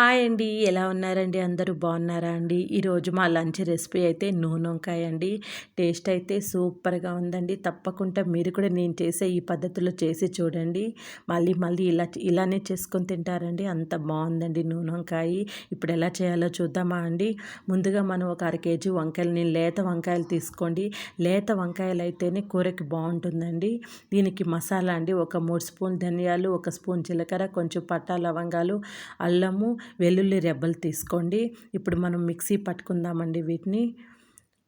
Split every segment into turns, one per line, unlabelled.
Hi అండి ఎలా ఉన్నారండి? అందరూ బాగున్నారా అండి? ఈరోజు మా లంచ్ రెసిపీ అయితే నూనె వంకాయ అండి. టేస్ట్ అయితే సూపర్గా ఉందండి. తప్పకుండా మీరు కూడా నేను చేసే ఈ పద్ధతిలో చేసి చూడండి. మళ్ళీ మళ్ళీ ఇలా ఇలానే చేసుకొని తింటారండి. అంత బాగుందండి నూనె వంకాయ ఇప్పుడు ఎలా చేయాలో చూద్దామా అండి? ముందుగా మనం ఒక అర కేజీ వంకాయలు నేను లేత వంకాయలు తీసుకోండి. లేత వంకాయలు అయితేనే కూరకి బాగుంటుందండి. దీనికి మసాలా అండి. ఒక మూడు స్పూన్ ధనియాలు ఒక స్పూన్ జీలకర్ర కొంచెం పట్టా లవంగాలు అల్లము వెల్లుల్లి రెబ్బలు తీసుకోండి. ఇప్పుడు మనం మిక్సీ పట్టుకుందామండి వీటిని.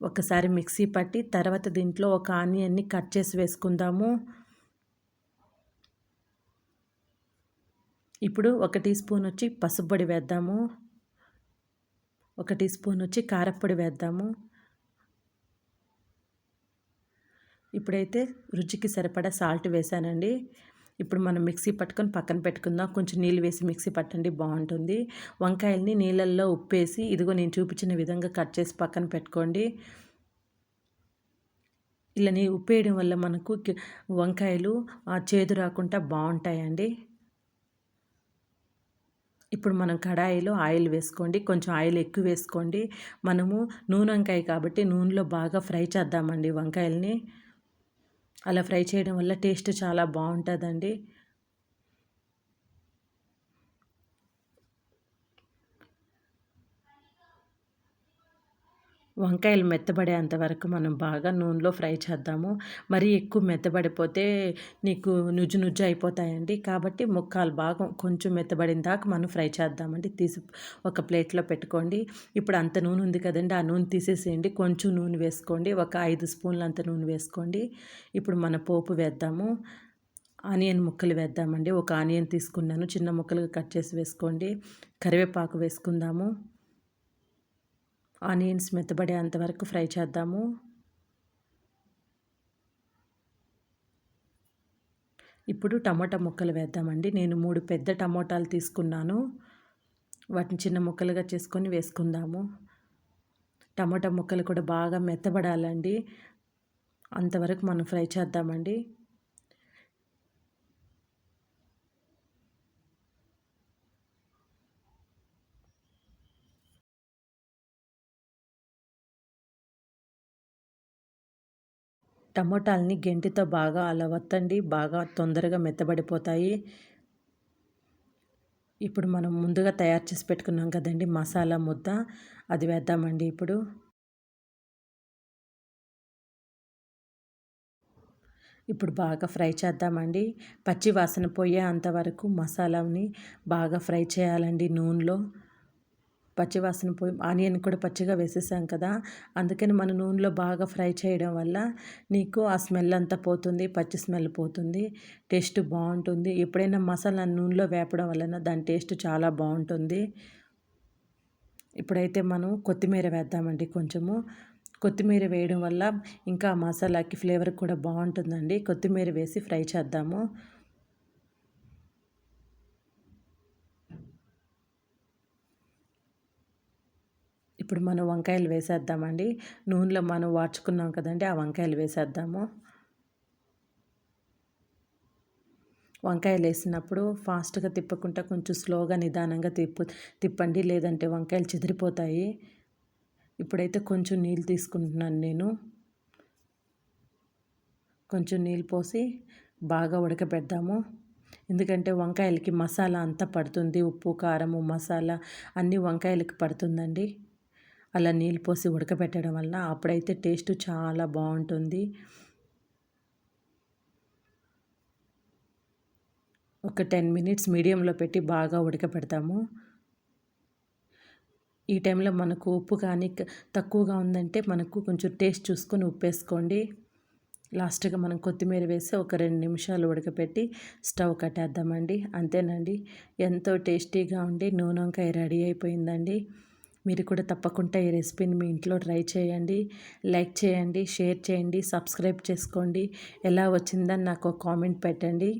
ఒకసారి మిక్సీ పట్టి తర్వాత దీంట్లో ఒక ఆనియన్ని కట్ చేసి వేసుకుందాము. ఇప్పుడు ఒక టీ స్పూన్ వచ్చి పసుపొడి వేద్దాము. ఒక టీ స్పూన్ వచ్చి కారపొడి వేద్దాము. ఇప్పుడైతే రుచికి సరిపడా సాల్ట్ వేసానండి. ఇప్పుడు మనం మిక్సీ పట్టుకొని పక్కన పెట్టుకుందాం. కొంచెం నీళ్ళు వేసి మిక్సీ పట్టండి బాగుంటుంది. వంకాయల్ని నీళ్ళల్లో ఉప్పేసి ఇదిగో నేను చూపించిన విధంగా కట్ చేసి పక్కన పెట్టుకోండి. ఇలా నీ ఉప్పేయడం వల్ల మనకు వంకాయలు చేదు రాకుండా బాగుంటాయండి. ఇప్పుడు మనం కడాయిలో ఆయిల్ వేసుకోండి. కొంచెం ఆయిల్ ఎక్కువ వేసుకోండి. మనము నూనె వంకాయ కాబట్టి నూనెలో బాగా ఫ్రై చేద్దామండి వంకాయల్ని. అలా ఫ్రై చేయడం వల్ల టేస్ట్ చాలా బాగుంటుందండి. వంకాయలు మెత్తబడేంత వరకు మనం బాగా నూనెలో ఫ్రై చేద్దాము. మరీ ఎక్కువ మెత్తబడిపోతే నీకు నుజ్జు నుజ్జు అయిపోతాయండి. కాబట్టి ముక్కలు బాగా కొంచెం మెత్తబడిన దాకా మనం ఫ్రై చేద్దామండి. తీసి ఒక ప్లేట్లో పెట్టుకోండి. ఇప్పుడు అంత నూనె ఉంది కదండి ఆ నూనె తీసేసేయండి. కొంచెం నూనె వేసుకోండి. ఒక ఐదు స్పూన్లు అంత నూనె వేసుకోండి. ఇప్పుడు మన పోపు వేద్దాము. ఆనియన్ ముక్కలు వేద్దామండి. ఒక ఆనియన్ తీసుకున్నాను. చిన్న ముక్కలుగా కట్ చేసి వేసుకోండి. కరివేపాకు వేసుకుందాము. ఆనియన్స్ మెత్తబడేంత అంతవరకు ఫ్రై చేద్దాము. ఇప్పుడు టమాటా ముక్కలు వేద్దామండి. నేను మూడు పెద్ద టమోటాలు తీసుకున్నాను. వాటిని చిన్న ముక్కలుగా చేసుకొని వేసుకుందాము. టమాటా ముక్కలు కూడా బాగా మెత్తబడాలండి. అంతవరకు మనం ఫ్రై చేద్దామండి. టమోటాలని గెంటితో బాగా అలా వత్తండి బాగా తొందరగా మెత్తబడిపోతాయి. ఇప్పుడు మనం ముందుగా తయారు చేసి పెట్టుకున్నాం కదండి మసాలా ముద్ద. అది వేద్దామండి ఇప్పుడు. ఇప్పుడు బాగా ఫ్రై చేద్దామండి. పచ్చి వాసన పోయే అంతవరకు మసాలాని బాగా ఫ్రై చేయాలండి నూనెలో. పచ్చివాసన పోయి ఆనియన్ కూడా పచ్చిగా వేసేసాం కదా అందుకని మన నూనెలో బాగా ఫ్రై చేయడం వల్ల నీకు ఆ స్మెల్ అంతా పోతుంది పచ్చి స్మెల్ పోతుంది టేస్ట్ బాగుంటుంది. ఎప్పుడైనా మసాలా నూనెలో వేపడం వలన దాని టేస్ట్ చాలా బాగుంటుంది. ఇప్పుడైతే మనం కొత్తిమీర వేద్దామండి కొంచెము. కొత్తిమీర వేయడం వల్ల ఇంకా మసాలాకి ఫ్లేవర్ కూడా బాగుంటుందండి. కొత్తిమీర వేసి ఫ్రై చేద్దాము. ఇప్పుడు మనం వంకాయలు వేసేద్దామండి. నూనెలో మనం వాడ్చుకున్నాం కదండి ఆ వంకాయలు వేసేద్దాము. వంకాయలు వేసినప్పుడు ఫాస్ట్గా తిప్పకుండా కొంచెం స్లోగా నిదానంగా తిప్పు తిప్పండి. లేదంటే వంకాయలు చెదిరిపోతాయి. ఇప్పుడైతే కొంచెం నీళ్ళు తీసుకుంటున్నాను నేను. కొంచెం నీళ్ళు పోసి బాగా ఉడకబెడదాము. ఎందుకంటే వంకాయలకి మసాలా అంతా పడుతుంది. ఉప్పు కారము మసాలా అన్నీ వంకాయలకి పడుతుందండి. అలా నీళ్ళు పోసి ఉడకబెట్టడం వల్ల అప్పుడైతే టేస్ట్ చాలా బాగుంటుంది. ఒక టెన్ మినిట్స్ మీడియంలో పెట్టి బాగా ఉడకబెడతాము. ఈ టైంలో మనకు ఉప్పు కానీ తక్కువగా ఉందంటే మనకు కొంచెం టేస్ట్ చూసుకొని ఉప్పు వేసుకోండి లాస్ట్గా మనం కొత్తిమీర వేసి ఒక రెండు నిమిషాలు ఉడకపెట్టి స్టవ్ కట్టేద్దామండి. అంతేనండి. ఎంతో టేస్టీగా ఉండి నూనె వంకాయ రెడీ అయిపోయిందండి. మీరు కూడా తప్పకుండా ఈ రెసిపీని మీ ఇంట్లో ట్రై చేయండి లైక్ చేయండి షేర్ చేయండి సబ్స్క్రైబ్ చేసుకోండి. ఎలా వచ్చిందని నాకు కామెంట్ పెట్టండి.